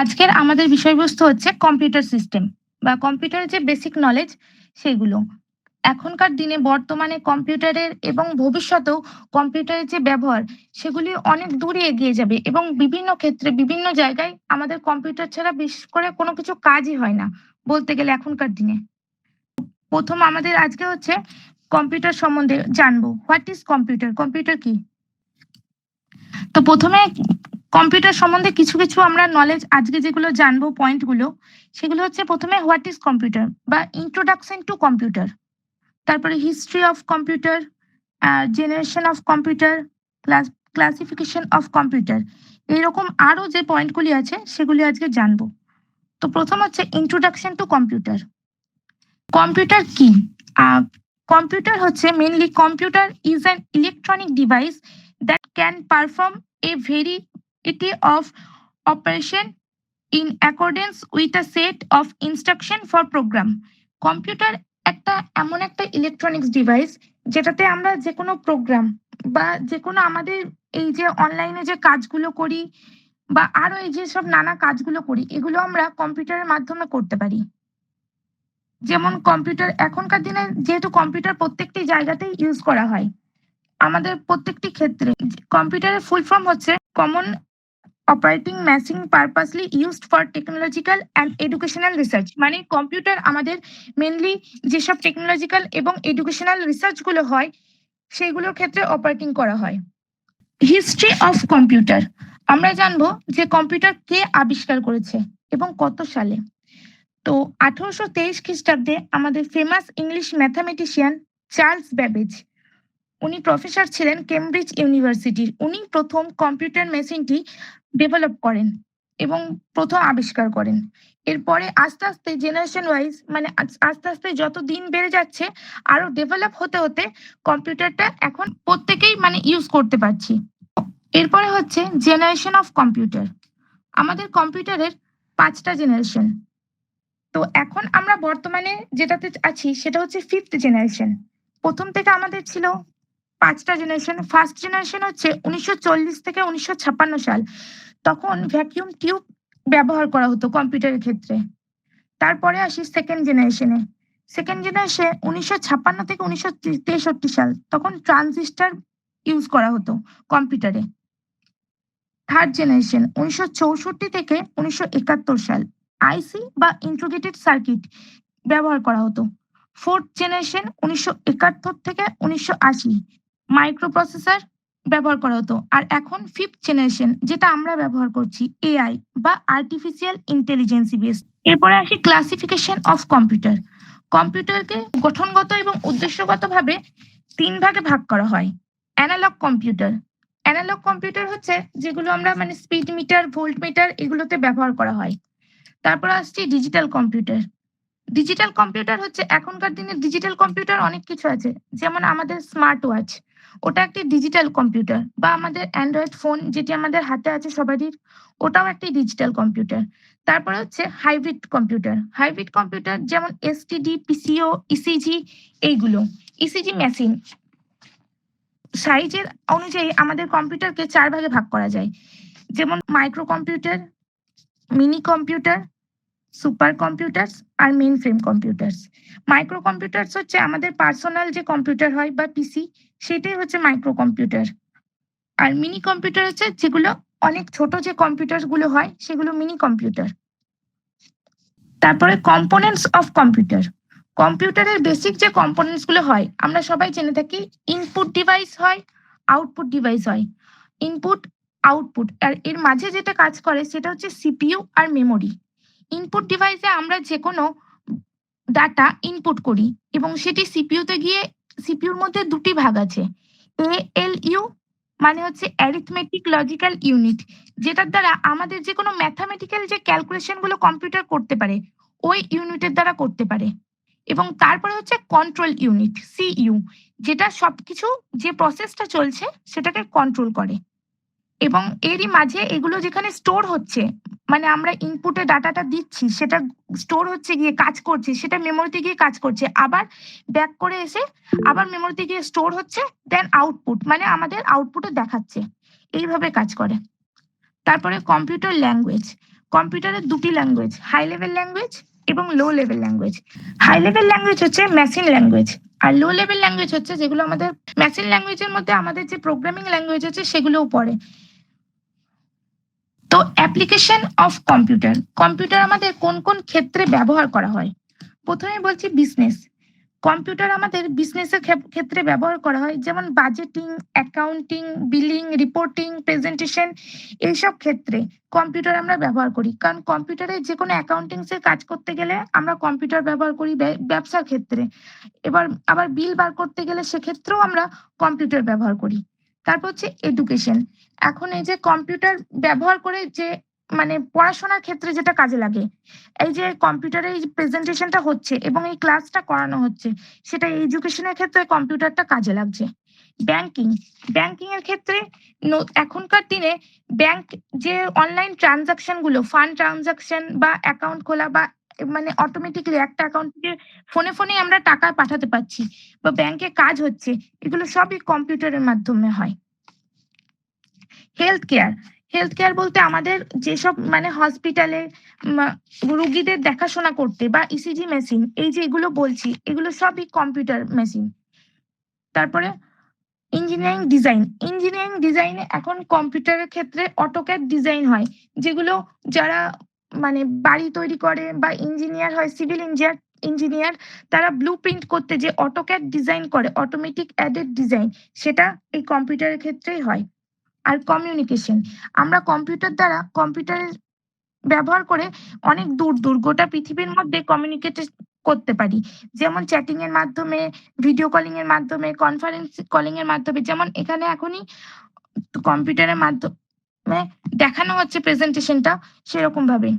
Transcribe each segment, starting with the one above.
আজকের আমাদের বিষয়বস্তু হচ্ছে কম্পিউটার সিস্টেম বা কম্পিউটারের যে বেসিক নলেজ সেগুলো। এখনকার দিনে বর্তমানে কম্পিউটারের এবং ভবিষ্যতেও কম্পিউটারের যে ব্যবহার সেগুলি অনেক দূরে এগিয়ে যাবে এবং বিভিন্ন ক্ষেত্রে বিভিন্ন জায়গায় আমাদের কম্পিউটার ছাড়া বিশেষ করে কোনো কিছু কাজই হয় না বলতে গেলে এখনকার দিনে। প্রথম আমাদের আজকে হচ্ছে কম্পিউটার সম্বন্ধে জানব। হোয়াট ইজ কম্পিউটার কম্পিউটার কি? তো প্রথমে কম্পিউটার সম্বন্ধে কিছু কিছু আমরা নলেজ আজকে যেগুলো জানব পয়েন্টগুলো সেগুলো হচ্ছে প্রথমে হোয়াট ইজ কম্পিউটার বা ইন্ট্রোডাকশন টু কম্পিউটার তারপরে history of computer generation of computer class classification of computer এইরকম আরও যে পয়েন্টগুলি আছে সেগুলি আজকে জানব। তো প্রথম হচ্ছে ইন্ট্রোডাকশন টু কম্পিউটার কম্পিউটার কি? কম্পিউটার হচ্ছে mainly computer is an electronic device that can perform a variety of operation in accordance with a set of instruction for program. Computer একটা এমন একটা ইলেকট্রনিক্স ডিভাইস যেটাতে আমরা যে কোনো প্রোগ্রাম বা যে কোনো আমাদের এই যে অনলাইনে যে কাজগুলো করি বা আরও এই যে সব নানা কাজগুলো করি, এগুলো আমরা কম্পিউটারের মাধ্যমে করতে পারি। যেমন কম্পিউটার এখনকার দিনে যেহেতু কম্পিউটার প্রত্যেকটি জায়গাতেই ইউজ করা হয়, আমাদের প্রত্যেকটি ক্ষেত্রে কম্পিউটারের ফুল ফর্ম হচ্ছে common operating machine purposely used for technological and educational research মানে কম্পিউটার আমাদের মেনলি যেসব টেকনোলজিক্যাল এবং এডুকেশনাল রিসার্চগুলো হয় সেইগুলোর ক্ষেত্রে অপারেটিং করা হয়। হিস্ট্রি অফ কম্পিউটার আমরা জানব যে কম্পিউটার কে আবিষ্কার করেছে এবং কত সালে। তো আঠারোশো তেইশ খ্রিস্টাব্দে আমাদের famous English mathematician Charles Babbage উনি প্রফেসর ছিলেন কেমব্রিজ ইউনিভার্সিটির উনি প্রথম কম্পিউটার মেশিনটি ডেভেলপ করেন এবং প্রথম আবিষ্কার করেন। এরপরে আস্তে আস্তে জেনারেশন ওয়াইজ মানে আস- আস্তে আস্তে যত দিন বেড়ে যাচ্ছে, আরও ডেভেলপ হতে হতে কম্পিউটারটা এখন প্রত্যেকেই মানে ইউজ করতে পারছি। এরপরে হচ্ছে জেনারেশন অফ কম্পিউটার আমাদের কম্পিউটারের পাঁচটা জেনারেশন তো এখন আমরা বর্তমানে যেটাতে আছি সেটা হচ্ছে ফিফথ জেনারেশন প্রথম থেকে আমাদের ছিল পাঁচটা জেনারেশন ফার্স্ট জেনারেশন হচ্ছে উনিশশো চল্লিশ থেকে উনিশশো ছাপ্পান্ন সাল। তখন ভ্যাকিউম টিউব ব্যবহার করা হতো কম্পিউটারের ক্ষেত্রে। তারপরে আসি সেকেন্ড জেনারেশনে সেকেন্ড জেনারেশন উনিশশো ছাপ্পান্ন থেকে উনিশশো তেষট্টি সাল, তখন ট্রানজিস্টার ইউজ করা হতো কম্পিউটারে থার্ড জেনারেশন উনিশশো চৌষট্টি থেকে উনিশশো একাত্তর সাল আইসি বা ইন্ট্রোগেটেড সার্কিট ব্যবহার করা হতো। ফোর্থ জেনারেশন উনিশশো একাত্তর থেকে উনিশশো আশি মাইক্রো প্রসেসর ব্যবহার করা হতো। আর এখন ফিফথ জেনারেশন যেটা আমরা ব্যবহার করছি এআই বা আর্টিফিশিয়াল ইন্টেলিজেন্স বেস এরপরে আসি ক্লাসিফিকেশন অফ কম্পিউটার কম্পিউটারকে গঠনগত এবং উদ্দেশ্যগতভাবে তিন ভাগে ভাগ করা হয়। অ্যানালগ কম্পিউটার অ্যানালগ কম্পিউটার হচ্ছে যেগুলো আমরা মানে স্পিড মিটার ভোল্ট মিটার এগুলোতে ব্যবহার করা হয়। তারপর আসছি ডিজিটাল কম্পিউটার ডিজিটাল কম্পিউটার হচ্ছে এখনকার দিনে ডিজিটাল কম্পিউটার অনেক কিছু আছে। যেমন আমাদের স্মার্ট ওয়াচ ওটা একটি ডিজিটাল কম্পিউটার বা আমাদের অ্যান্ড্রয়েড ফোন যেটি আমাদের হাতে আছে সবারই, ওটাও একটি ডিজিটাল কম্পিউটার তারপরে হচ্ছে হাইব্রিড কম্পিউটার হাইব্রিড কম্পিউটার যেমন এসটিডি পিসিও ইসিজি এইগুলো। ইসিজি মেশিন সাইজের অনুযায়ী আমাদের কম্পিউটারকে চার ভাগে ভাগ করা যায়। যেমন micro computer mini computer super computers আর mainframe computers. Micro computers হচ্ছে আমাদের পার্সোনাল যে কম্পিউটার হয় বা পিসি, সেটাই হচ্ছে মাইক্রো কম্পিউটার আর মিনি কম্পিউটার হচ্ছে যেগুলো অনেক ছোট যে কম্পিউটারগুলো হয়, সেগুলো মিনি কম্পিউটার। তারপরে কম্পোনেন্টস অফ কম্পিউটার। কম্পিউটারের বেসিক যে কম্পোনেন্টসগুলো হয়, আমরা সবাই জেনে থাকি, ইনপুট ডিভাইস হয়, আউটপুট ডিভাইস হয়। ইনপুট, আউটপুট, আর এর মাঝে যেটা কাজ করে, সেটা হচ্ছে সিপিইউ আর মেমোরি। ইনপুট ডিভাইসে আমরা যে কোনো ডাটা ইনপুট করি এবং সেটি সিপিইউতে গিয়ে সিপিইউর মধ্যে দুটি ভাগ আছে। এএলইউ মানে হচ্ছে অ্যারিথমেটিক লজিক্যাল ইউনিট যেটার দ্বারা আমাদের যে কোনো ম্যাথামেটিক্যাল যে ক্যালকুলেশনগুলো কম্পিউটার করতে পারে, ওই ইউনিটের দ্বারা করতে পারে। এবং তারপরে হচ্ছে কন্ট্রোল ইউনিট সিইউ যেটা সবকিছু যে প্রসেসটা চলছে, সেটাকে কন্ট্রোল করে। এবং এরই মাঝে এগুলো যেখানে স্টোর হচ্ছে মানে আমরা ইনপুটে ডাটাটা দিচ্ছি, সেটা স্টোর হচ্ছে গিয়ে কাজ করছে, সেটা মেমোরিতে গিয়ে কাজ করছে, আবার ব্যাক করে এসে আবার মেমোরিতে গিয়ে স্টোর হচ্ছে দেন আউটপুট মানে আমাদের আউটপুটে দেখাচ্ছে। এইভাবে কাজ করে। তারপরে কম্পিউটার ল্যাঙ্গুয়েজ কম্পিউটারের দুটি ল্যাঙ্গুয়েজ হাই লেভেল ল্যাঙ্গুয়েজ এবং low level language high level language হচ্ছে মেশিন ল্যাঙ্গুয়েজ আর লো লেভেল ল্যাঙ্গুয়েজ হচ্ছে যেগুলো আমাদের মেশিন ল্যাঙ্গুয়েজের মধ্যে আমাদের যে প্রোগ্রামিং ল্যাঙ্গুয়েজ আছে সেগুলোও পড়ে। তো অ্যাপ্লিকেশন অফ কম্পিউটার কম্পিউটার আমাদের কোন কোন ক্ষেত্রে ব্যবহার করা হয়? প্রথমে বলছি বিজনেস কম্পিউটার আমাদের বিজনেসের ক্ষেত্রে ব্যবহার করা হয়, যেমন budgeting accounting billing reporting presentation এইসব ক্ষেত্রে কম্পিউটার আমরা ব্যবহার করি। কারণ কম্পিউটারে যে কোনো অ্যাকাউন্টিংস এর কাজ করতে গেলে আমরা কম্পিউটার ব্যবহার করি ব্য- ব্যবসার ক্ষেত্রে। এবার আবার বিল বার করতে গেলে সেক্ষেত্রেও আমরা কম্পিউটার ব্যবহার করি। তারপর হচ্ছে এডুকেশন এখন এই যে কম্পিউটার ব্যবহার করে যে মানে পড়াশোনার ক্ষেত্রে যেটা কাজে লাগে, এই যে কম্পিউটারে এই প্রেজেন্টেশনটা হচ্ছে এবং এই ক্লাসটা করানো হচ্ছে, সেটা এডুকেশনের ক্ষেত্রে কম্পিউটারটা কাজে লাগছে। ব্যাংকিং ব্যাংকিং এর ক্ষেত্রে এখনকার দিনে ব্যাংক যে অনলাইন ট্রানজাকশনগুলো ফান্ড ট্রানজাকশন বা অ্যাকাউন্ট খোলা বা মানে অটোমেটিকলি একটা অ্যাকাউন্ট থেকে ফোনে ফোনে আমরা টাকা পাঠাতে পারছি বা ব্যাংকে কাজ হচ্ছে, এগুলো সবই কম্পিউটারের মাধ্যমে হয়। হেলথ কেয়ার হেলথ কেয়ার বলতে আমাদের যেসব মানে হসপিটালে রুগীদের দেখাশোনা করতে বা ইসিজি মেশিন এই যে এগুলো বলছি, এগুলো সবই কম্পিউটার মেশিন তারপরে ইঞ্জিনিয়ারিং ডিজাইন ইঞ্জিনিয়ারিং ডিজাইনে এখন কম্পিউটারের ক্ষেত্রে অটোক্যাড ডিজাইন হয়, যেগুলো যারা মানে বাড়ি তৈরি করে বা ইঞ্জিনিয়ার হয় সিভিল ইঞ্জিনিয়ার ইঞ্জিনিয়ার তারা ব্লু প্রিন্ট করতে যে অটোক্যাড ডিজাইন করে অটোমেটিক অ্যাডেড ডিজাইন সেটা এই কম্পিউটারের ক্ষেত্রেই হয়। আর কমিউনিকেশন আমরা কম্পিউটার দ্বারা কম্পিউটারের ব্যবহার করে অনেক দূর দূর, গোটা পৃথিবীর মধ্যে কমিউনিকেট করতে পারি। যেমন চ্যাটিং এর মাধ্যমে ভিডিও কলিং এর মাধ্যমে কনফারেন্স কলিং এর মাধ্যমে, যেমন এখানে এখনই কম্পিউটারের মাধ্যমে দেখানো হচ্ছে প্রেজেন্টেশনটা সেরকম ভাবে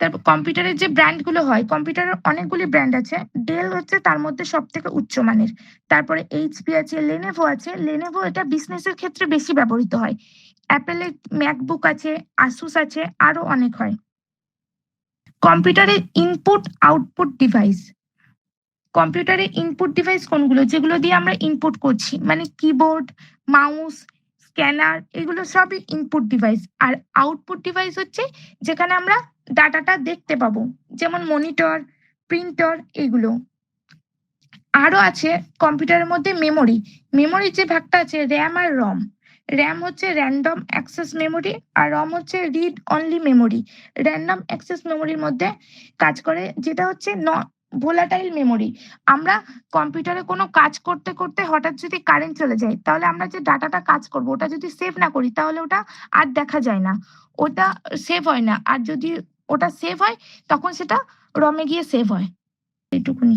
তারপর কম্পিউটারের যে ব্র্যান্ডগুলো হয় কম্পিউটারের অনেকগুলি ব্র্যান্ড আছে। ডেল হচ্ছে তার মধ্যে সব থেকে উচ্চমানের তারপরে এইচপি আছে লেনেভো আছে। লেনেভো এটা বিজনেসের ক্ষেত্রে বেশি ব্যবহৃত হয়। অ্যাপেলের ম্যাকবুক আছে আসুস আছে, আরও অনেক হয়। কম্পিউটারের ইনপুট আউটপুট ডিভাইস কম্পিউটারে ইনপুট ডিভাইস কোনগুলো? যেগুলো দিয়ে আমরা ইনপুট করছি। মানে কিবোর্ড মাউস স্ক্যানার এগুলো সবই ইনপুট ডিভাইস আর আউটপুট ডিভাইস হচ্ছে যেখানে আমরা ডাটাটা দেখতে পাবো। যেমন মনিটর, প্রিন্টার এগুলো। আরও আছে কম্পিউটারের মধ্যে মেমোরি। মেমোরির যে ভাগটা আছে র্যাম আর রম। র্যাম হচ্ছে র্যান্ডম অ্যাক্সেস মেমোরি আর রম হচ্ছে read only memory. Random access মেমোরির মধ্যে কাজ করে যেটা হচ্ছে ন ভোলাটাইল মেমোরি। আমরা কম্পিউটারে কোনো কাজ করতে করতে হঠাৎ যদি কারেন্ট চলে যায়, তাহলে আমরা যে ডাটাটা কাজ করব ওটা যদি সেভ না করি, তাহলে ওটা আর দেখা যায় না। ওটা সেভ হয় না। আর যদি ওটা সেভ হয় তখন সেটা রমে গিয়ে সেভ হয়। এইটুকুনি।